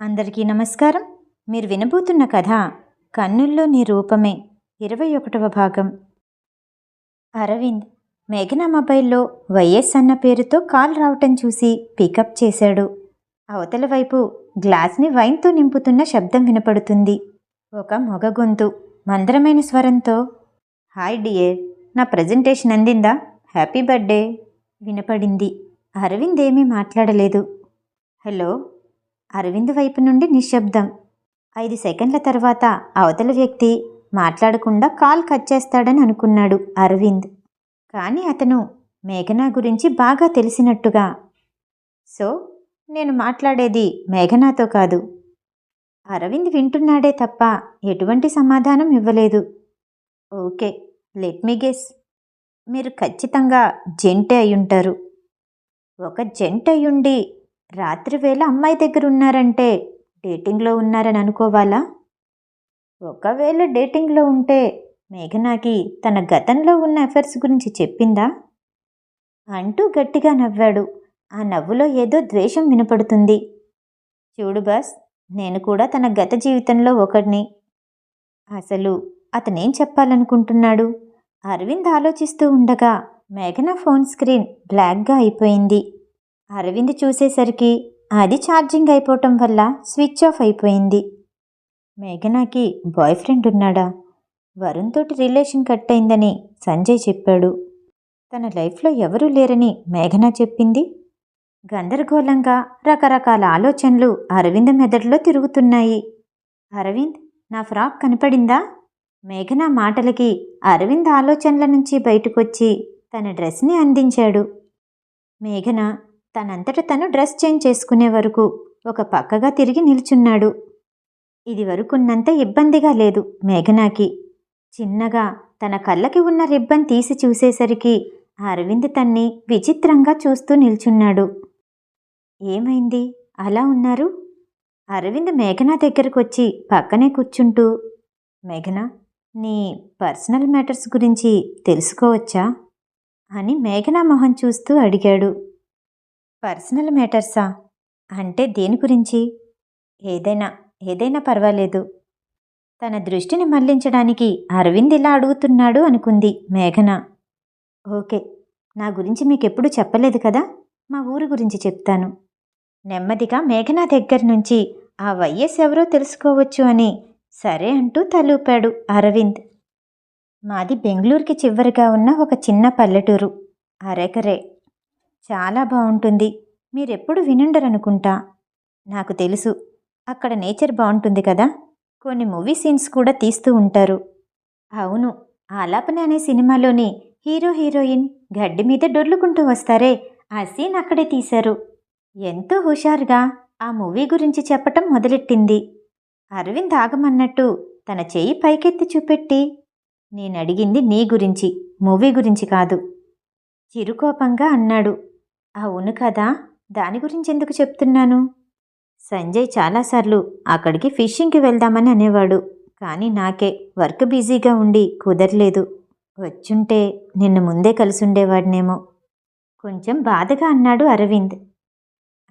అందరికీ నమస్కారం. మీరు వినబోతున్న కథ కన్నుల్లో నీ రూపమే. ఇరవై ఒకటవ భాగం. అరవింద్ మేఘనా మొబైల్లో వైఎస్ అన్న పేరుతో కాల్ రావటం చూసి పికప్ చేశాడు. అవతల వైపు గ్లాస్ని వైన్తో నింపుతున్న శబ్దం వినపడుతుంది. ఒక మొగ గొంతు మందరమైన స్వరంతో హాయ్ డియర్ నా ప్రజెంటేషన్ అందిందా? Happy birthday. వినపడింది. అరవింద్ ఏమీ మాట్లాడలేదు. హలో అరవింద్ వైపు నుండి నిశ్శబ్దం. ఐదు సెకండ్ల తర్వాత అవతల వ్యక్తి మాట్లాడకుండా కాల్ కట్ చేస్తాడని అనుకున్నాడు అరవింద్. కానీ అతను మేఘనా గురించి బాగా తెలిసినట్టుగా సో నేను మాట్లాడేది మేఘనాతో కాదు. అరవింద్ వింటున్నాడే తప్ప ఎటువంటి సమాధానం ఇవ్వలేదు. Okay let me guess. మీరు ఖచ్చితంగా జంటే అయ్యుంటారు. ఒక జంట అయ్యుండి రాత్రివేళ అమ్మాయి దగ్గర ఉన్నారంటే డేటింగ్లో ఉన్నారని అనుకోవాలా? ఒకవేళ డేటింగ్లో ఉంటే మేఘనాకి తన గతంలో ఉన్న ఎఫర్ట్స్ గురించి చెప్పిందా? అంటూ గట్టిగా నవ్వాడు. ఆ నవ్వులో ఏదో ద్వేషం వినపడుతుంది. చూడు బాస్ నేను కూడా తన గత జీవితంలో ఒకడిని. అసలు అతనేం చెప్పాలనుకుంటున్నాడు? అరవింద్ ఆలోచిస్తూ ఉండగా మేఘన ఫోన్ స్క్రీన్ బ్లాక్గా అయిపోయింది. అరవింద్ చూసేసరికి అది ఛార్జింగ్ అయిపోవటం వల్ల స్విచ్ ఆఫ్ అయిపోయింది. మేఘనాకి బాయ్ ఫ్రెండ్ ఉన్నాడా? వరుణ్ తోటి రిలేషన్ కట్ అయిందని సంజయ్ చెప్పాడు. తన లైఫ్లో ఎవరూ లేరని మేఘన చెప్పింది. గందరగోళంగా రకరకాల ఆలోచనలు అరవింద్ మెదడులో తిరుగుతున్నాయి. అరవింద్ నా ఫ్రాక్ కనపడిందా? మేఘన మాటలకి అరవింద్ ఆలోచనల నుంచి బయటకొచ్చి తన డ్రెస్ని అందించాడు. మేఘన తనంతట తను డ్రెస్ చేంజ్ చేసుకునే వరకు ఒక పక్కగా తిరిగి నిల్చున్నాడు. ఇది వరకున్నంత ఇబ్బందిగా లేదు మేఘనాకి. చిన్నగా తన కళ్ళకి ఉన్న రిబ్బన్ తీసి చూసేసరికి అరవింద్ తన్ని విచిత్రంగా చూస్తూ నిల్చున్నాడు. ఏమైంది? అలా ఉన్నారు? అరవింద్ మేఘనా దగ్గరకు వచ్చి పక్కనే కూర్చుంటూ మేఘనా నీ పర్సనల్ మ్యాటర్స్ గురించి తెలుసుకోవచ్చా? అని మేఘనా మొహం చూస్తూ అడిగాడు. పర్సనల్ మ్యాటర్సా? అంటే దేని గురించి? ఏదైనా ఏదైనా పర్వాలేదు. తన దృష్టిని మళ్ళించడానికి అరవింద్ ఇలా అడుగుతున్నాడు అనుకుంది మేఘన. ఓకే నా గురించి మీకెప్పుడు చెప్పలేదు కదా? మా ఊరు గురించి చెప్తాను. నెమ్మదిగా మేఘన దగ్గర నుంచి ఆ వైఎస్ ఎవరో తెలుసుకోవచ్చు అని సరే అంటూ తలూపాడు అరవింద్. మాది బెంగళూరుకి చివరిగా ఉన్న ఒక చిన్న పల్లెటూరు. అరెకరే చాలా బాగుంటుంది. మీరెప్పుడు వినుండరనుకుంటా? నాకు తెలుసు. అక్కడ నేచర్ బాగుంటుంది కదా? కొన్ని మూవీ సీన్స్ కూడా తీస్తూ ఉంటారు. అవును. ఆలాపన అనే సినిమాలోని హీరో హీరోయిన్ గడ్డి మీద డొర్లుకుంటూ వస్తారే? ఆ సీన్ అక్కడే తీశారు. ఎంతో హుషారుగా ఆ మూవీ గురించి చెప్పటం మొదలెట్టింది. అరవింద్ ఆగమన్నట్టు తన చేయి పైకెత్తి చూపెట్టి నేనడిగింది నీ గురించి మూవీ గురించి కాదు చిరుకోపంగా అన్నాడు. అవును కదా! దాని గురించి ఎందుకు చెప్తున్నాను? సంజయ్ చాలాసార్లు అక్కడికి ఫిషింగ్కి వెళ్దామని అనేవాడు. కానీ నాకే వర్క్ బిజీగా ఉండి కుదరలేదు. వచ్చుంటే నిన్ను ముందే కలిసుండేవాడినేమో. కొంచెం బాధగా అన్నాడు అరవింద్.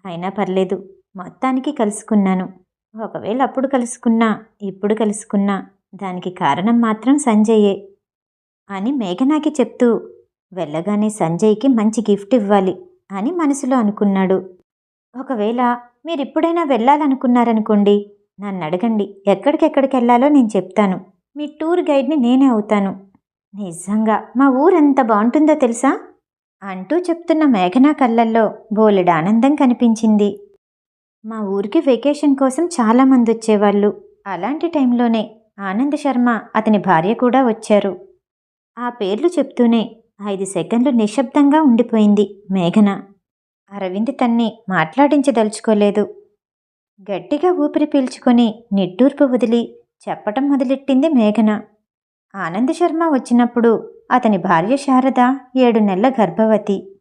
అయినా పర్లేదు మొత్తానికి కలుసుకున్నాను. ఒకవేళ అప్పుడు కలుసుకున్నా ఇప్పుడు కలుసుకున్నా దానికి కారణం మాత్రం సంజయే అని మేఘనాకి చెప్తూ వెళ్ళగానే సంజయ్కి మంచి గిఫ్ట్ ఇవ్వాలి. అని మనసులో అనుకున్నాడు. ఒకవేళ మీరిప్పుడైనా వెళ్ళాలనుకున్నారనుకోండి నన్ను అడగండి ఎక్కడికెక్కడికి వెళ్ళాలో నేను చెప్తాను. మీ టూర్ గైడ్ని నేనే అవుతాను. నిజంగా మా ఊరెంత బాగుంటుందో తెలుసా? అంటూ చెప్తున్న మేఘనా కళ్ళల్లో బోలెడు ఆనందం కనిపించింది. మా ఊరికి వెకేషన్ కోసం చాలామంది వచ్చేవాళ్ళు. అలాంటి టైంలోనే ఆనంద్ శర్మ అతని భార్య కూడా వచ్చారు. ఆ పేర్లు చెప్తూనే ఐదు సెకండ్లు నిశ్శబ్దంగా ఉండిపోయింది మేఘన. అరవింద్ తన్ని మాట్లాడించదలుచుకోలేదు. గట్టిగా ఊపిరి పీల్చుకొని నిట్టూర్పు వదిలి చెప్పటం మొదలెట్టింది మేఘన. ఆనంద్ శర్మ వచ్చినప్పుడు అతని భార్య శారద ఏడు నెలల గర్భవతి.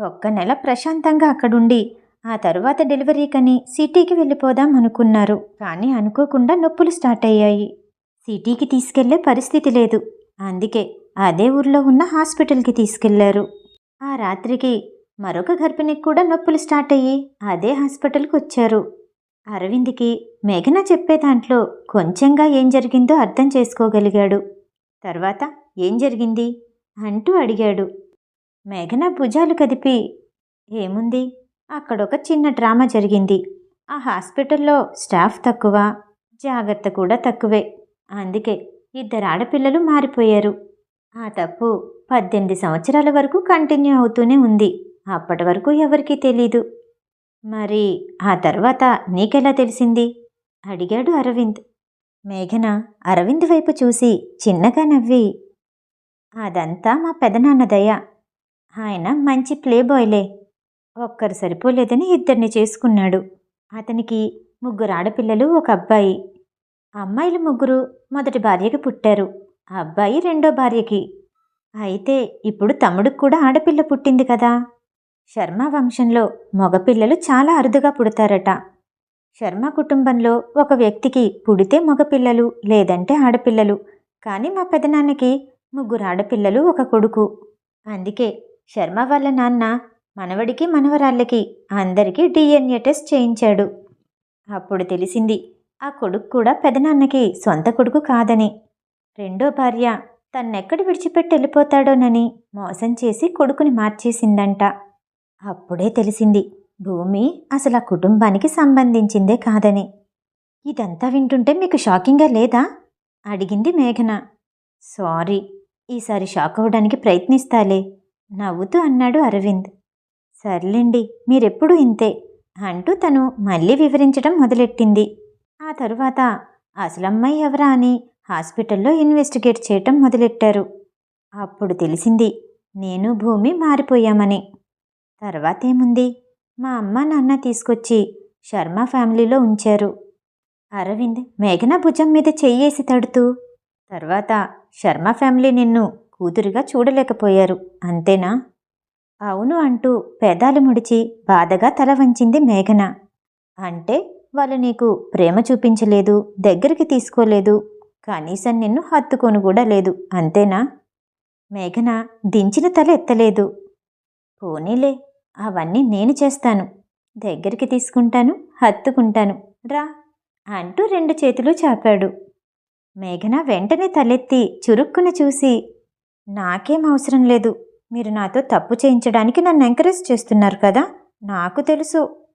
ఒక్క నెల ప్రశాంతంగా అక్కడుండి ఆ తరువాత డెలివరీకని సిటీకి వెళ్ళిపోదాం అనుకున్నారు. కానీ అనుకోకుండా నొప్పులు స్టార్ట్ అయ్యాయి. సిటీకి తీసుకెళ్ళే పరిస్థితి లేదు. అందుకే అదే ఊర్లో ఉన్న హాస్పిటల్కి తీసుకెళ్ళారు. ఆ రాత్రికి మరొక గర్భిణికి కూడా నొప్పులు స్టార్ట్ అయ్యి అదే హాస్పిటల్కి వచ్చారు. అరవింద్కి మేఘన చెప్పే దాంట్లో కొంచెంగా ఏం జరిగిందో అర్థం చేసుకోగలిగాడు. తర్వాత ఏం జరిగింది? అంటూ అడిగాడు. మేఘన భుజాలు కదిపి ఏముంది? అక్కడొక చిన్న డ్రామా జరిగింది. ఆ హాస్పిటల్లో స్టాఫ్ తక్కువ జాగ్రత్త కూడా తక్కువే. అందుకే ఇద్దరు ఆడపిల్లలు మారిపోయారు. ఆ తప్పు పద్దెనిమిది సంవత్సరాల వరకు కంటిన్యూ అవుతూనే ఉంది. అప్పటి వరకు ఎవరికీ తెలీదు. మరి ఆ తర్వాత నీకెలా తెలిసింది? అడిగాడు అరవింద్. మేఘన అరవింద్ వైపు చూసి చిన్నగా నవ్వి అదంతా మా పెదనాన్న దయ. ఆయన మంచి ప్లేబాయ్లే. ఒక్కరు సరిపోలేదని ఇద్దరిని చేసుకున్నాడు. అతనికి ముగ్గురు ఆడపిల్లలు ఒక అబ్బాయి. అమ్మాయిలు ముగ్గురు మొదటి భార్యకి పుట్టారు. అబ్బాయి రెండో భార్యకి. అయితే ఇప్పుడు తమ్ముడికి కూడా ఆడపిల్ల పుట్టింది కదా. శర్మ వంశంలో మగపిల్లలు చాలా అరుదుగా పుడతారట. శర్మ కుటుంబంలో ఒక వ్యక్తికి పుడితే మగపిల్లలు లేదంటే ఆడపిల్లలు. కానీ మా పెదనాన్నకి ముగ్గురు ఆడపిల్లలు ఒక కొడుకు. అందుకే శర్మ వాళ్ళ నాన్న మనవడికి మనవరాళ్ళకి అందరికీ డిఎన్ఏ టెస్ట్ చేయించాడు. అప్పుడు తెలిసింది ఆ కొడుకు కూడా పెదనాన్నకి సొంత కొడుకు కాదని. రెండో భార్య తన్నెక్కడ విడిచిపెట్టి వెళ్ళిపోతాడోనని మోసం చేసి కొడుకుని మార్చేసిందంట. అప్పుడే తెలిసింది భూమి అసలు ఆ కుటుంబానికి సంబంధించిందే కాదని. ఇదంతా వింటుంటే మీకు షాకింగ్గా లేదా? అడిగింది మేఘన. సారీ ఈసారి షాక్ అవ్వడానికి ప్రయత్నిస్తాలే నవ్వుతూ అన్నాడు అరవింద్. సర్లేండి మీరెప్పుడు ఇంతే అంటూ తను మళ్ళీ వివరించడం మొదలెట్టింది. ఆ తరువాత అసలమ్మాయి ఎవరా అని హాస్పిటల్లో ఇన్వెస్టిగేట్ చేయటం మొదలెట్టారు. అప్పుడు తెలిసింది నేను భూమి మారిపోయామని. తర్వాతేముంది? మా అమ్మ నాన్న తీసుకొచ్చి శర్మ ఫ్యామిలీలో ఉంచారు. అరవింద్ మేఘన భుజం మీద చెయ్యేసి తడుతూ తర్వాత శర్మ ఫ్యామిలీ నిన్ను కూతురుగా చూడలేకపోయారు అంతేనా? అవును అంటూ పెదాలు ముడిచి బాధగా తల వంచింది మేఘన. అంటే వాళ్ళు నీకు ప్రేమ చూపించలేదు దగ్గరికి తీసుకోలేదు కనీసం నిన్ను హత్తుకొని కూడా లేదు. అంతేనా? మేఘన దించిన తల ఎత్తలేదు. పోనీలే అవన్నీ నేను చేస్తాను. దగ్గరికి తీసుకుంటాను హత్తుకుంటాను. రా అంటూ రెండు చేతులు చాపాడు. మేఘన వెంటనే తలెత్తి చురుక్కున చూసి నాకేం అవసరం లేదు. మీరు నాతో తప్పు చేయించడానికి నన్ను ఎంకరేజ్ చేస్తున్నారు కదా నాకు తెలుసు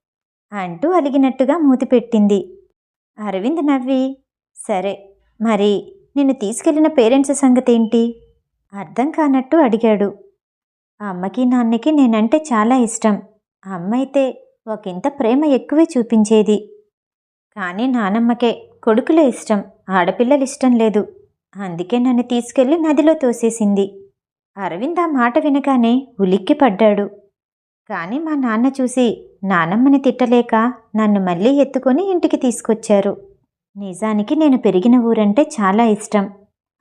అంటూ అలిగినట్టుగా మూతి పెట్టింది. అరవింద్ నవ్వి సరే మరి నిన్ను తీసుకెళ్ళిన పేరెంట్స్ సంగతి ఏంటి? అర్థం కానట్టు అడిగాడు. అమ్మకి నాన్నకి నేనంటే చాలా ఇష్టం. అమ్మ అయితే ఒకంత ప్రేమ ఎక్కువే చూపించేది. కానీ నానమ్మకే కొడుకులే ఇష్టం ఆడపిల్లలు ఇష్టం లేదు. అందుకే నన్ను తీసుకెళ్ళి నదిలో తోసేసింది. అరవింద్ ఆ మాట వినగానే ఉలిక్కి పడ్డాడు. కానీ మా నాన్న చూసి నానమ్మని తిట్టలేక నన్ను మళ్ళీ ఎత్తుకొని ఇంటికి తీసుకొచ్చారు. నిజానికి నేను పెరిగిన ఊరంటే చాలా ఇష్టం.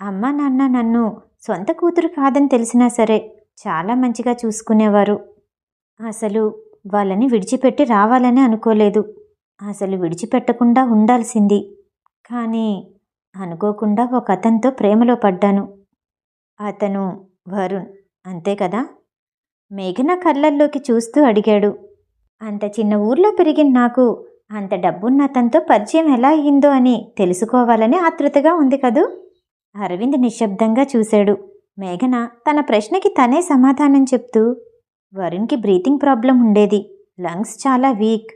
అమ్మ నాన్న నన్ను సొంత కూతురు కాదని తెలిసినా సరే చాలా మంచిగా చూసుకునేవారు. అసలు వాళ్ళని విడిచిపెట్టి రావాలని అనుకోలేదు. అసలు విడిచిపెట్టకుండా ఉండాల్సింది. కానీ అనుకోకుండా ఒక అతనితో ప్రేమలో పడ్డాను. అతను వరుణ్ అంతే కదా? మేఘన కళ్ళల్లోకి చూస్తూ అడిగాడు. అంత చిన్న ఊర్లో పెరిగిన నాకు అంత డబ్బున్న అతనితో పరిచయం ఎలా అయ్యిందో అని తెలుసుకోవాలని ఆతృతగా ఉంది కదూ? అరవింద్ నిశ్శబ్దంగా చూశాడు. మేఘన తన ప్రశ్నకి తనే సమాధానం చెప్తూ వరుణ్కి బ్రీతింగ్ ప్రాబ్లం ఉండేది. లంగ్స్ చాలా వీక్.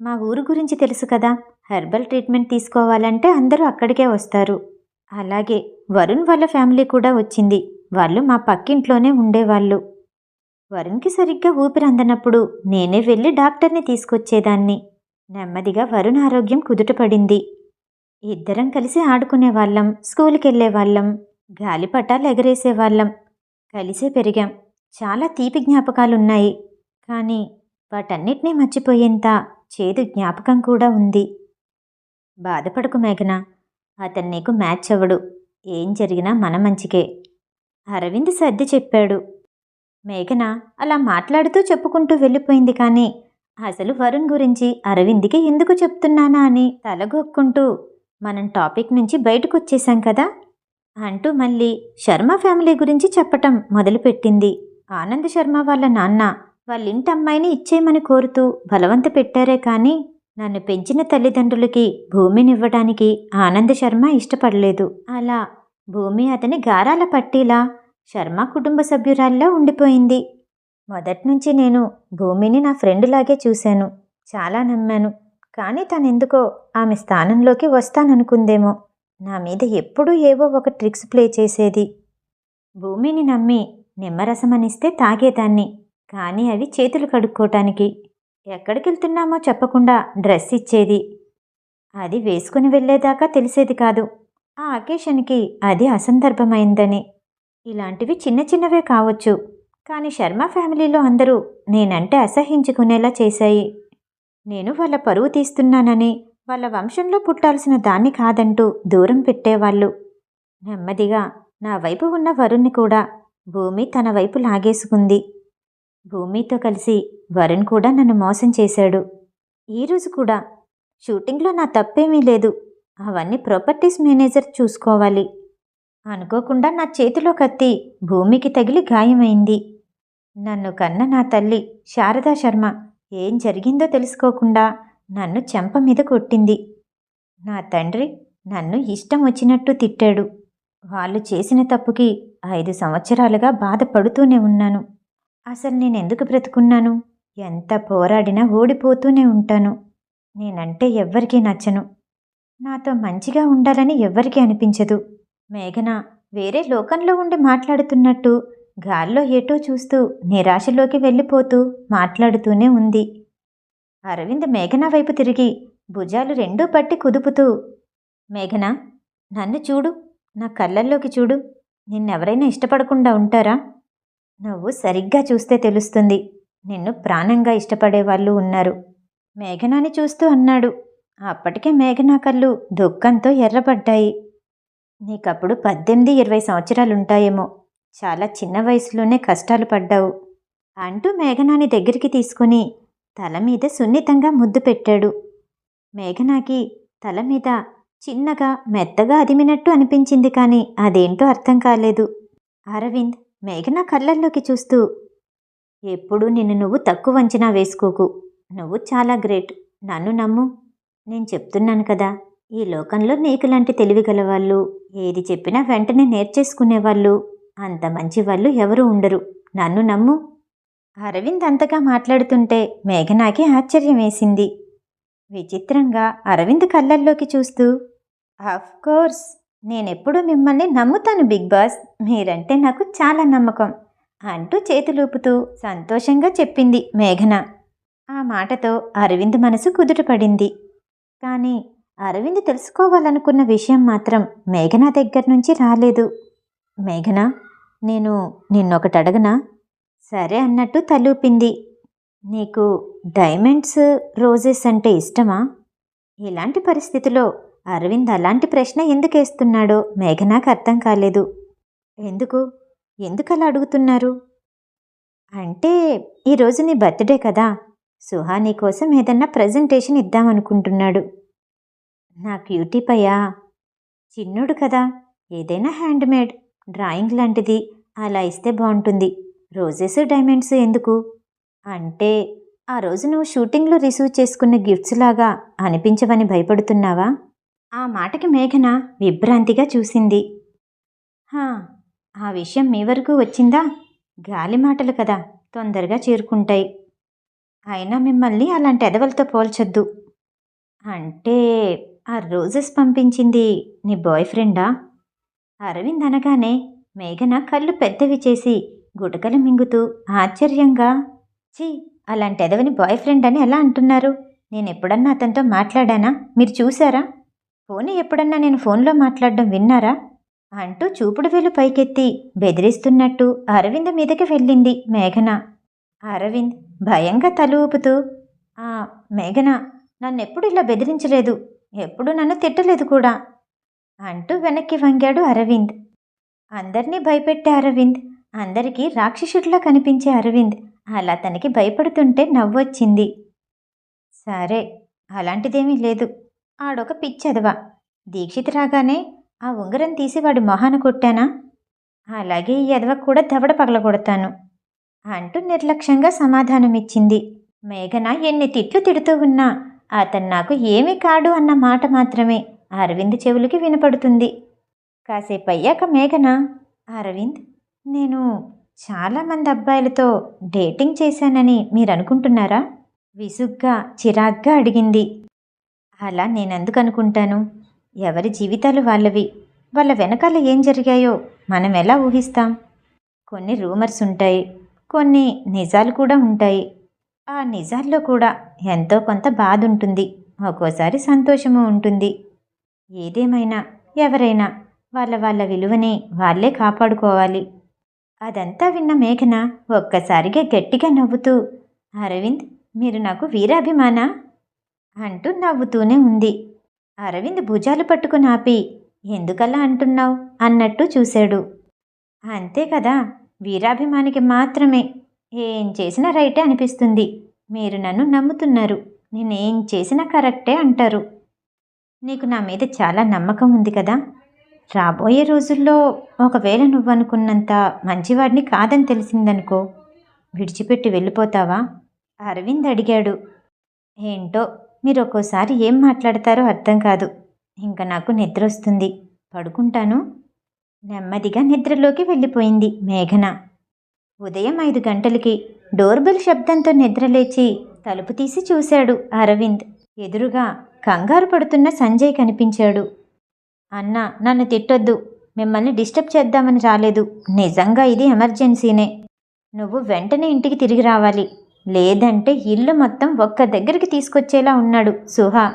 మా ఊరు గురించి తెలుసు కదా. హెర్బల్ ట్రీట్మెంట్ తీసుకోవాలంటే అందరూ అక్కడికే వస్తారు. అలాగే వరుణ్ వాళ్ళ ఫ్యామిలీ కూడా వచ్చింది. వాళ్ళు మా పక్కింట్లోనే ఉండేవాళ్ళు. వరుణ్కి సరిగ్గా ఊపిరి అందనప్పుడు నేనే వెళ్ళి డాక్టర్ని తీసుకొచ్చేదాన్ని. నెమ్మదిగా వరుణ్ ఆరోగ్యం కుదుటపడింది. ఇద్దరం కలిసి ఆడుకునేవాళ్ళం స్కూల్కి వెళ్ళేవాళ్ళం గాలిపటాలు ఎగరేసేవాళ్ళం కలిసే పెరిగాం. చాలా తీపి జ్ఞాపకాలున్నాయి. కానీ వాటన్నిటినీ మర్చిపోయేంత చేదు జ్ఞాపకం కూడా ఉంది. బాధపడకు మేఘన అతను నీకు మ్యాచ్ అవ్వడు. ఏం జరిగినా మన మంచికే. అరవింద్ సర్ది చెప్పాడు. మేఘన అలా మాట్లాడుతూ చెప్పుకుంటూ వెళ్ళిపోయింది కానీ అసలు వరుణ్ గురించి అరవింద్కి ఎందుకు చెప్తున్నానా అని తలగొక్కుంటూ మనం టాపిక్ నుంచి బయటకు వచ్చేసాం కదా? అంటూ మళ్ళీ శర్మ ఫ్యామిలీ గురించి చెప్పటం మొదలుపెట్టింది. ఆనంద్ శర్మ వాళ్ళ నాన్న వాళ్ళ ఇంటి అమ్మాయిని ఇచ్చేయమని కోరుతూ బలవంత పెట్టారే కానీ నన్ను పెంచిన తల్లిదండ్రులకి భూమినివ్వడానికి ఆనంద్ శర్మ ఇష్టపడలేదు. అలా భూమి అతని గారాల పట్టీలా శర్మ కుటుంబ సభ్యురాల్లో ఉండిపోయింది. మొదట్నుంచి నేను భూమిని నా ఫ్రెండ్లాగే చూశాను. చాలా నమ్మాను. కానీ తనెందుకో ఆమె స్థానంలోకి వస్తాననుకుందేమో. నా మీద ఎప్పుడూ ఏవో ఒక ట్రిక్స్ ప్లే చేసేది. భూమిని నమ్మి నిమ్మరసమనిస్తే తాగేదాన్ని. కానీ అవి చేతులు కడుక్కోటానికి. ఎక్కడికి వెళ్తున్నామో చెప్పకుండా డ్రెస్ ఇచ్చేది. అది వేసుకుని వెళ్ళేదాకా తెలిసేది కాదు. ఆ అకేషన్కి అది అసందర్భమైందని. ఇలాంటివి చిన్న చిన్నవే కావచ్చు. కానీ శర్మ ఫ్యామిలీలో అందరూ నేనంటే అసహించుకునేలా చేశాయి. నేను వాళ్ళ పరువు తీస్తున్నానని వాళ్ళ వంశంలో పుట్టాల్సిన దాన్ని కాదంటూ దూరం పెట్టేవాళ్ళు. నెమ్మదిగా నా వైపు ఉన్న వరుణ్ణి కూడా భూమి తన వైపు లాగేసుకుంది. భూమితో కలిసి వరుణ్ కూడా నన్ను మోసం చేశాడు. ఈరోజు కూడా షూటింగ్లో నా తప్పేమీ లేదు. అవన్నీ ప్రాపర్టీస్ మేనేజర్ చూసుకోవాలి. అనుకోకుండా నా చేతిలో కత్తి భూమికి తగిలి గాయమైంది. నన్ను కన్న నా తల్లి శారదా శర్మ ఏం జరిగిందో తెలుసుకోకుండా నన్ను చెంప మీద కొట్టింది. నా తండ్రి నన్ను ఇష్టం వచ్చినట్టు తిట్టాడు. వాళ్ళు చేసిన తప్పుకి ఐదు సంవత్సరాలుగా బాధపడుతూనే ఉన్నాను. అసలు నేనెందుకు బ్రతుకున్నాను? ఎంత పోరాడినా ఓడిపోతూనే ఉంటాను. నేనంటే ఎవ్వరికీ నచ్చను. నాతో మంచిగా ఉండాలని ఎవ్వరికీ అనిపించదు. మేఘన వేరే లోకంలో ఉండి మాట్లాడుతున్నట్టు గాల్లో ఎటో చూస్తూ నిరాశలోకి వెళ్ళిపోతూ మాట్లాడుతూనే ఉంది. అరవింద్ మేఘన వైపు తిరిగి భుజాలు రెండూ పట్టి కుదుపుతూ మేఘన నన్ను చూడు నా కళ్ళల్లోకి చూడు. నిన్నెవరైనా ఇష్టపడకుండా ఉంటారా? నువ్వు సరిగ్గా చూస్తే తెలుస్తుంది. నిన్ను ప్రాణంగా ఇష్టపడే వాళ్ళు ఉన్నారు. మేఘనాని చూస్తూ అన్నాడు. అప్పటికే మేఘనా కళ్ళు దుఃఖంతో ఎర్రబడ్డాయి. నీకప్పుడు పద్దెనిమిది ఇరవై సంవత్సరాలుంటాయేమో. చాలా చిన్న వయసులోనే కష్టాలు పడ్డావు అంటూ మేఘనాని దగ్గరికి తీసుకుని తల మీద సున్నితంగా ముద్దు పెట్టాడు. మేఘనాకి తల మీద చిన్నగా మెత్తగా అదిమినట్టు అనిపించింది కానీ అదేంటో అర్థం కాలేదు. అరవింద్ మేఘన కళ్ళల్లోకి చూస్తూ ఎప్పుడు నిన్ను నువ్వు తక్కువ అంచనా వేసుకోకు. నువ్వు చాలా గ్రేట్. నన్ను నమ్ము. నేను చెప్తున్నాను కదా ఈ లోకంలో నీకులాంటి లాంటి తెలివిగలవాళ్ళు ఏది చెప్పినా వెంటనే నేర్చేసుకునేవాళ్ళు. అంత మంచి వాళ్ళు ఎవరూ ఉండరు. నన్ను నమ్ము. అరవింద్ అంతగా మాట్లాడుతుంటే మేఘనాకి ఆశ్చర్యం వేసింది. విచిత్రంగా అరవింద్ కళ్ళల్లోకి చూస్తూ ఆఫ్ కోర్స్ నేనెప్పుడూ మిమ్మల్ని నమ్ముతాను బిగ్ బాస్. మీరంటే నాకు చాలా నమ్మకం అంటూ చేతులూపుతూ సంతోషంగా చెప్పింది మేఘన. ఆ మాటతో అరవింద్ మనసు కుదుటపడింది. కానీ అరవింద్ తెలుసుకోవాలనుకున్న విషయం మాత్రం మేఘన దగ్గర నుంచి రాలేదు. మేఘన నేను నిన్నొకటి అడగనా సరే అన్నట్టు తలూపింది. నీకు డైమండ్స్ రోజెస్ అంటే ఇష్టమా? ఇలాంటి పరిస్థితిలో అరవింద్ అలాంటి ప్రశ్న ఎందుకు వేస్తున్నాడో మేఘనాకు అర్థం కాలేదు. ఎందుకు? ఎందుకు అలా అడుగుతున్నారు? అంటే ఈరోజు నీ బర్త్డే కదా. సుహానీ కోసం ఏదన్నా ప్రజెంటేషన్ ఇద్దామనుకుంటున్నాడు. నా క్యూటీ పయ్యా? చిన్నోడు కదా. ఏదైనా హ్యాండ్మేడ్. డ్రాయింగ్ లాంటిది. అలా ఇస్తే బాగుంటుంది. రోజెస్ డైమండ్స్ ఎందుకు? అంటే ఆ రోజు నువ్వు షూటింగ్లో రిసీవ్ చేసుకున్న గిఫ్ట్స్ లాగా అనిపించవని భయపడుతున్నావా? ఆ మాటకి మేఘన విభ్రాంతిగా చూసింది. హా ఆ విషయం మీ వరకు వచ్చిందా? గాలి మాటలు కదా తొందరగా చేరుకుంటాయి. అయినా మిమ్మల్ని అలాంటి ఎదవలతో పోల్చొద్దు. అంటే ఆ రోజెస్ పంపించింది నీ బాయ్ ఫ్రెండా? అరవింద్ అనగానే మేఘన కళ్ళు పెద్దవి చేసి గుటకలు మింగుతూ ఆశ్చర్యంగా ఛీ అలాంటి ఎదవని బాయ్ ఫ్రెండ్ అని ఎలా అంటున్నారు? నేను ఎప్పుడన్నా అతనితో మాట్లాడానా? మీరు చూసారా పోనీ ఎప్పుడన్నా నేను ఫోన్లో మాట్లాడడం విన్నారా? అంటూ చూపుడు వేలు పైకెత్తి బెదిరిస్తున్నట్టు అరవింద్ మీదకి వెళ్ళింది మేఘన. అరవింద్ భయంగా తల ఊపుతూ ఆ మేఘన నన్నెప్పుడు ఇలా బెదిరించలేదు. ఎప్పుడు నన్ను తిట్టలేదు కూడా. అంటూ వెనక్కి వంగాడు అరవింద్. అందరినీ భయపెట్టే అరవింద్ అందరికీ రాక్షసుడిలా కనిపించే అరవింద్. అలా తనకి భయపడుతుంటే నవ్వొచ్చింది. సరే అలాంటిదేమీ లేదు. ఆడొక పిచ్చదవా దీక్షిత్ రాగానే ఆ ఉంగరం తీసి వాడి మొహాన కొట్టానా? అలాగే ఈ ఎదవ కూడా దవడ పగలగొడతాను అంటూ నిర్లక్ష్యంగా సమాధానమిచ్చింది. మేఘన ఎన్ని తిట్లు తిడుతూ ఉన్నా అతను నాకు ఏమీ కాడు అన్న మాట మాత్రమే. అరవింద్ చెవులకి వినపడుతుంది. కాసేపు అయ్యాక మేఘన అరవింద్ నేను చాలామంది అబ్బాయిలతో డేటింగ్ చేశానని మీరు అనుకుంటున్నారా విసుగ్గా చిరాగ్గా అడిగింది. అలా నేనెందుకు అనుకుంటాను? ఎవరి జీవితాలు వాళ్ళవి? వాళ్ళ వెనకాల ఏం జరిగాయో మనం ఎలా ఊహిస్తాం? కొన్ని రూమర్స్ ఉంటాయి కొన్ని నిజాలు కూడా ఉంటాయి. ఆ నిజాల్లో కూడా ఎంతో కొంత బాధ ఉంటుంది. ఒక్కోసారి సంతోషము ఉంటుంది. ఏదేమైనా ఎవరైనా వాళ్ళ వాళ్ళ విలువని వాళ్ళే కాపాడుకోవాలి. అదంతా విన్న మేఘన ఒక్కసారిగా గట్టిగా నవ్వుతూ అరవింద్ మీరు నాకు వీరాభిమాన? అంటూ నవ్వుతూనే ఉంది. అరవింద్ భుజాలు పట్టుకుని ఆపి ఎందుకలా అంటున్నావు? అన్నట్టు చూశాడు. అంతే కదా వీరాభిమానికి మాత్రమే. ఏం చేసినా రైటే అనిపిస్తుంది. మీరు నన్ను నమ్ముతున్నారు. నేనేం చేసినా కరెక్టే అంటారు. నీకు నా మీద చాలా నమ్మకం ఉంది కదా? రాబోయే రోజుల్లో ఒకవేళ నువ్వనుకున్నంత మంచివాడిని కాదని తెలిసిందనుకో విడిచిపెట్టి వెళ్ళిపోతావా? అరవింద్ అడిగాడు. ఏంటో మీరు ఒక్కోసారి ఏం మాట్లాడతారో అర్థం కాదు. ఇంకా నాకు నిద్ర వస్తుంది. పడుకుంటాను. నెమ్మదిగా నిద్రలోకి వెళ్ళిపోయింది మేఘన. ఉదయం ఐదు గంటలకి డోర్బెల్ శబ్దంతో నిద్రలేచి తలుపు తీసి చూశాడు అరవింద్. ఎదురుగా కంగారు పడుతున్న సంజయ్ కనిపించాడు. అన్న నన్ను తిట్టొద్దు. మిమ్మల్ని డిస్టర్బ్ చేద్దామని రాలేదు. నిజంగా ఇది ఎమర్జెన్సీనే. నువ్వు వెంటనే ఇంటికి తిరిగి రావాలి. లేదంటే ఇల్లు మొత్తం ఒక్క దగ్గరికి తీసుకొచ్చేలా ఉన్నాడు సుహా.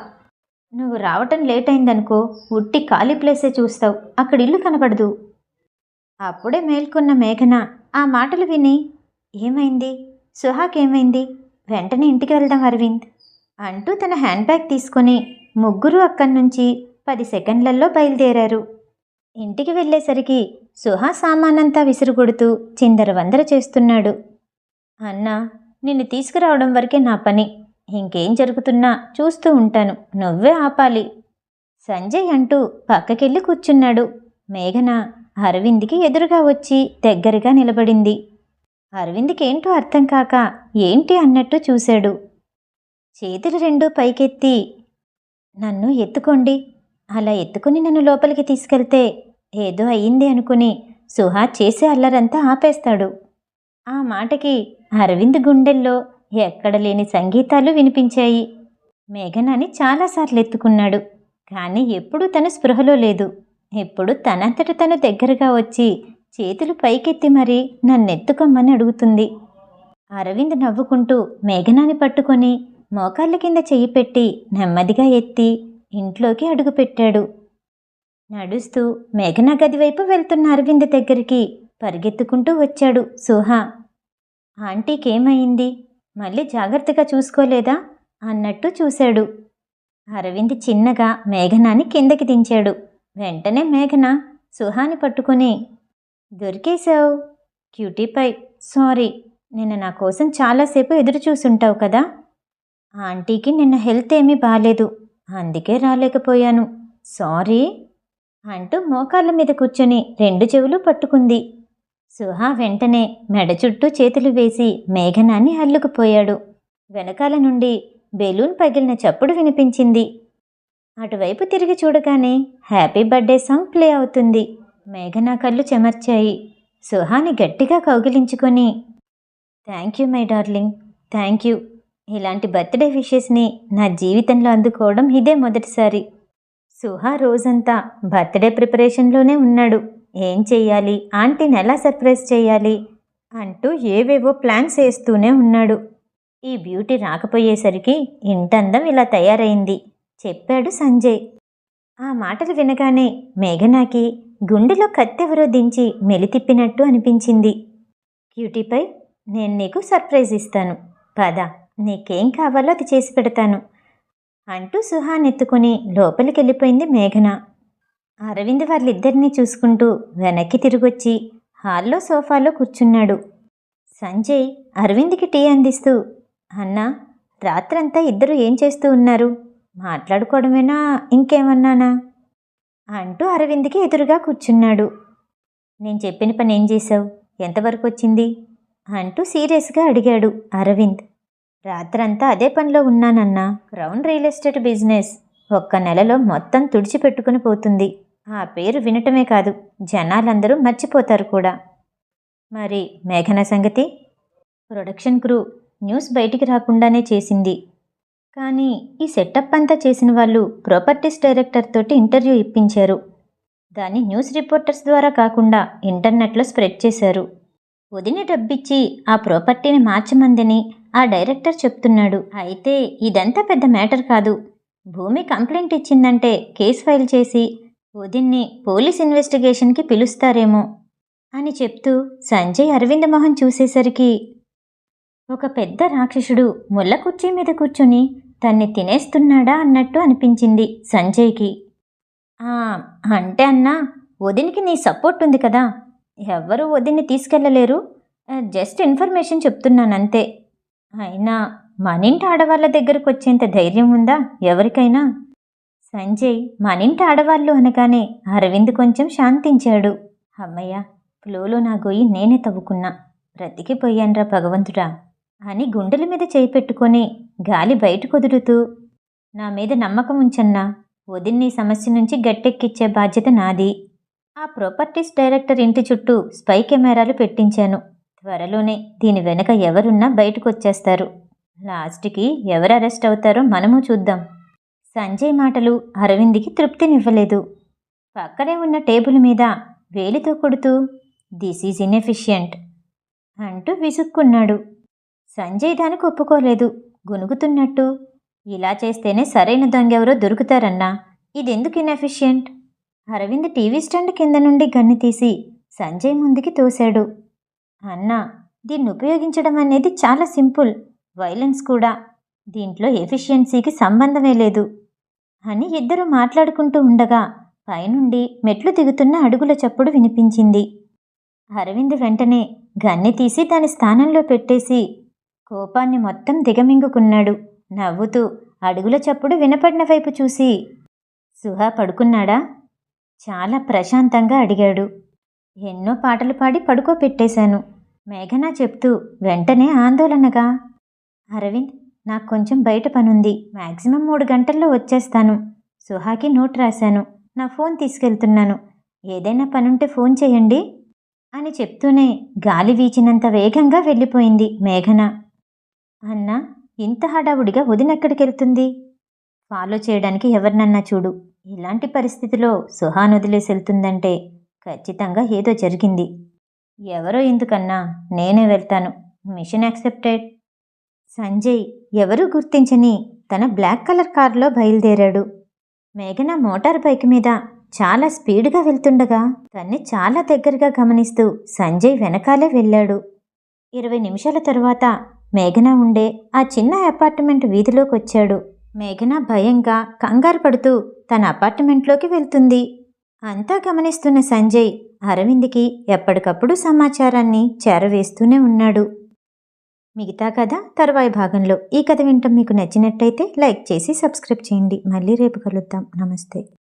నువ్వు రావటం లేట్ అయిందనుకో ఉట్టి ఖాళీ ప్లేసే చూస్తావు. అక్కడ ఇల్లు కనపడదు. అప్పుడే మేల్కొన్న మేఘన ఆ మాటలు విని ఏమైంది? సుహాకేమైంది? వెంటనే ఇంటికి వెళ్దాం అరవింద్. అంటూ తన హ్యాండ్ బ్యాగ్ తీసుకొని ముగ్గురు అక్కడి నుంచి పది సెకండ్లలో బయలుదేరారు. ఇంటికి వెళ్ళేసరికి సుహా సామానంతా విసురుగొడుతూ చిందర వందర చేస్తున్నాడు. అన్నా నిన్ను తీసుకురావడం వరకే నా పని. ఇంకేం జరుగుతున్నా చూస్తూ ఉంటాను. నువ్వే ఆపాలి. సంజయ్ అంటూ పక్కకెళ్ళి కూర్చున్నాడు. మేఘన అరవింద్కి ఎదురుగా వచ్చి దగ్గరగా నిలబడింది. అరవింద్కి ఏంటో అర్థం కాక ఏంటి అన్నట్టు చూశాడు. చేతులు రెండు పైకెత్తి నన్ను ఎత్తుకోండి. అలా ఎత్తుకుని నన్ను లోపలికి తీసుకెళ్తే ఏదో అయ్యింది అనుకుని సుహా చేసే అల్లరంతా ఆపేస్తాడు. ఆ మాటకి అరవింద్ గుండెల్లో ఎక్కడ లేని సంగీతాలు వినిపించాయి. మేఘనాని చాలాసార్లు ఎత్తుకున్నాడు. కానీ ఎప్పుడూ తను స్పృహలో లేదు. ఎప్పుడు తనంతట తను దగ్గరగా వచ్చి చేతులు పైకెత్తి మరీ నన్నెత్తుకోమని అడుగుతుంది. అరవింద్ నవ్వుకుంటూ మేఘనాని పట్టుకొని మోకాళ్ళ కింద చెయ్యి పెట్టి నెమ్మదిగా ఎత్తి ఇంట్లోకి అడుగుపెట్టాడు నడుస్తూ మేఘన గది వైపు వెళ్తున్న అరవింద్ దగ్గరికి పరిగెత్తుకుంటూ వచ్చాడు సుహా. ఆంటీకేమైంది? మళ్ళీ జాగ్రత్తగా చూసుకోలేదా? అన్నట్టు చూశాడు. అరవింద్ చిన్నగా మేఘనాని కిందకి దించాడు. వెంటనే మేఘన సుహాని పట్టుకొని దొరికేశావు? క్యూటీపై సారీ. నిన్న నా కోసం చాలాసేపు ఎదురు చూసుంటావు కదా? ఆంటీకి నిన్న హెల్త్ ఏమీ బాగాలేదు అందుకే రాలేకపోయాను. సారీ అంటూ మోకాళ్ళ మీద కూర్చొని రెండు చెవులు పట్టుకుంది. సుహా వెంటనే మెడ చుట్టూ చేతులు వేసి మేఘనాన్ని అల్లుకుపోయాడు. వెనకాల నుండి బెలూన్ పగిలిన చప్పుడు వినిపించింది. అటువైపు తిరిగి చూడగానే హ్యాపీ బర్త్డే సాంగ్ ప్లే అవుతుంది. మేఘనా కళ్ళు చెమర్చాయి. సుహాని గట్టిగా కౌగిలించుకొని thank you my darling. Thank you. ఇలాంటి బర్త్డే విషెస్ని నా జీవితంలో అందుకోవడం ఇదే మొదటిసారి. సుహా రోజంతా బర్త్డే ప్రిపరేషన్లోనే ఉన్నాడు. ఏం చెయ్యాలి? ఆంటీని ఎలా సర్ప్రైజ్ చేయాలి అంటూ ఏవేవో ప్లాన్స్ వేస్తూనే ఉన్నాడు. ఈ బ్యూటీ రాకపోయేసరికి ఇంటందం ఇలా తయారైంది. చెప్పాడు సంజయ్. ఆ మాటలు వినగానే మేఘనాకి గుండెలో కత్తెవరో దించి మెలితిప్పినట్టు అనిపించింది. క్యూటీపై నేను నీకు సర్ప్రైజ్ ఇస్తాను. పద. నీకేం కావాలో అది చేసి పెడతాను అంటూ సుహానెత్తుకుని లోపలికి వెళ్ళిపోయింది మేఘన. అరవింద్ వాళ్ళిద్దరినీ చూసుకుంటూ వెనక్కి తిరిగొచ్చి హాల్లో సోఫాలో కూర్చున్నాడు. సంజయ్ అరవింద్కి టీ అందిస్తూ అన్నా రాత్రంతా ఇద్దరు ఏం చేస్తూ ఉన్నారు? మాట్లాడుకోవడమేనా? ఇంకేమన్నానా? అంటూ అరవింద్కి ఎదురుగా కూర్చున్నాడు. నేను చెప్పిన పని ఏం చేశావు? ఎంతవరకు వచ్చింది? అంటూ సీరియస్గా అడిగాడు అరవింద్. రాత్రంతా అదే పనిలో ఉన్నానన్నా. Crown real estate business. ఒక్క నెలలో మొత్తం తుడిచిపెట్టుకుని పోతుంది. ఆ పేరు వినటమే కాదు జనాలందరూ మర్చిపోతారు కూడా. మరి మేఘన సంగతి? ప్రొడక్షన్ క్రూ న్యూస్ బయటికి రాకుండానే చేసింది. కానీ ఈ సెటప్ అంతా చేసిన వాళ్ళు ప్రాపర్టీస్ డైరెక్టర్ తోటి ఇంటర్వ్యూ ఇప్పించారు. దాన్ని న్యూస్ రిపోర్టర్స్ ద్వారా కాకుండా ఇంటర్నెట్లో స్ప్రెడ్ చేశారు. వదిన డబ్బిచ్చి ఆ ప్రాపర్టీని మార్చమందని ఆ డైరెక్టర్ చెప్తున్నాడు. అయితే ఇదంతా పెద్ద మ్యాటర్ కాదు. భూమి కంప్లైంట్ ఇచ్చిందంటే కేసు ఫైల్ చేసి ఉదిన్ని పోలీస్ ఇన్వెస్టిగేషన్కి పిలుస్తారేమో అని చెప్తూ సంజయ్ అరవింద్ మోహన్ చూసేసరికి ఒక పెద్ద రాక్షసుడు ముళ్ళ కుర్చీ మీద కూర్చుని తన్ని తినేస్తున్నాడా అన్నట్టు అనిపించింది సంజయ్కి. "ఆ, అంటే అన్నా వదినికి నీ సపోర్ట్ ఉంది కదా. ఎవ్వరూ వదిన్ని తీసుకెళ్ళలేరు. Just information చెప్తున్నానంతే. అయినా మనింటి ఆడవాళ్ళ దగ్గరకు వచ్చేంత ధైర్యం ఉందా ఎవరికైనా? సంజయ్ మనింటి ఆడవాళ్ళు అనగానే అరవింద్ కొంచెం శాంతించాడు. అమ్మయ్య ఫ్లోలో నా గొయ్యి నేనే తవ్వుకున్నా. బ్రతికిపోయాన్రా భగవంతుడా? అని గుండెల మీద చేయి పెట్టుకొని గాలి బయటకు వదులుతూ నా మీద నమ్మకం ఉంచన్నా వదిన్ని సమస్య నుంచి గట్టెక్కిచ్చే బాధ్యత నాది. ఆ ప్రాపర్టీస్ డైరెక్టర్ ఇంటి చుట్టూ స్పై కెమెరాలు పెట్టించాను. త్వరలోనే దీని వెనక ఎవరున్నా బయటకు వచ్చేస్తారు లాస్ట్కి ఎవరు అరెస్ట్ అవుతారో మనము చూద్దాం. సంజయ్ మాటలు అరవింద్కి తృప్తినివ్వలేదు. పక్కనే ఉన్న టేబుల్ మీద వేలితో కొడుతూ దిస్ ఈజ్ ఇన్ఎఫిషియంట్ అంటూ విసుక్కున్నాడు. సంజయ్ దానికి ఒప్పుకోలేదు. గునుగుతున్నట్టు ఇలా చేస్తేనే సరైన దొంగెవరో దొరుకుతారన్నా ఇదెందుకు ఇన్ఎఫిషియంట్? అరవింద్ టీవీ స్టాండ్ కింద నుండి గన్ను తీసి సంజయ్ ముందుకి తోశాడు. అన్నా దీన్ని ఉపయోగించడం అనేది చాలా సింపుల్. వైలెన్స్ కూడా. దీంట్లో ఎఫిషియన్సీకి సంబంధమే లేదు. అని ఇద్దరు మాట్లాడుకుంటూ ఉండగా పైనుండి మెట్లు దిగుతున్న అడుగుల చప్పుడు వినిపించింది. అరవింద్ వెంటనే గన్నె తీసి దాని స్థానంలో పెట్టేసి కోపాన్ని మొత్తం దిగమింగుకున్నాడు. నవ్వుతూ అడుగుల చప్పుడు వినపడిన వైపు చూసి సుహా పడుకున్నాడా? చాలా ప్రశాంతంగా అడిగాడు. ఎన్నో పాటలు పాడి పడుకోపెట్టేశాను మేఘన చెప్తూ వెంటనే ఆందోళనగా. అరవింద్ నాకు కొంచెం బయట పనుంది. మ్యాక్సిమం మూడు గంటల్లో వచ్చేస్తాను. సుహాకి నోట్ రాశాను. నా ఫోన్ తీసుకెళ్తున్నాను. ఏదైనా పనుంటే ఫోన్ చేయండి. అని చెప్తూనే గాలి వీచినంత వేగంగా వెళ్ళిపోయింది మేఘన. అన్నా ఇంత హడావుడిగా వదినెక్కడికి వెళ్తుంది ఫాలో చేయడానికి ఎవరినన్నా చూడు. ఇలాంటి పరిస్థితిలో సుహాన్ వదిలేసి వెళ్తుందంటే ఖచ్చితంగా ఏదో జరిగింది. ఎవరో ఎందుకన్నా నేనే వెళ్తాను. Machine accepted. సంజయ్ ఎవరూ గుర్తించని తన బ్లాక్ కలర్ కారులో బయలుదేరాడు. మేఘన మోటార్ బైక్ మీద చాలా స్పీడ్గా వెళ్తుండగా తన్ని చాలా దగ్గరగా గమనిస్తూ సంజయ్ వెనకాలే వెళ్ళాడు. ఇరవై నిమిషాల తరువాత మేఘన ఉండే ఆ చిన్న అపార్ట్మెంట్ వీధిలోకి వచ్చాడు మేఘన భయంగా కంగారు పడుతూ తన అపార్ట్మెంట్లోకి వెళ్తుంది. అంతా గమనిస్తున్న సంజయ్ అరవింద్కి ఎప్పటికప్పుడు సమాచారాన్ని చేరవేస్తూనే ఉన్నాడు. మిగతా కథ తర్వాయి భాగంలో ఈ కథ వింటం మీకు నచ్చినట్టయితే లైక్ చేసి సబ్స్క్రైబ్ చేయండి. మళ్ళీ రేపు కలుద్దాం. నమస్తే.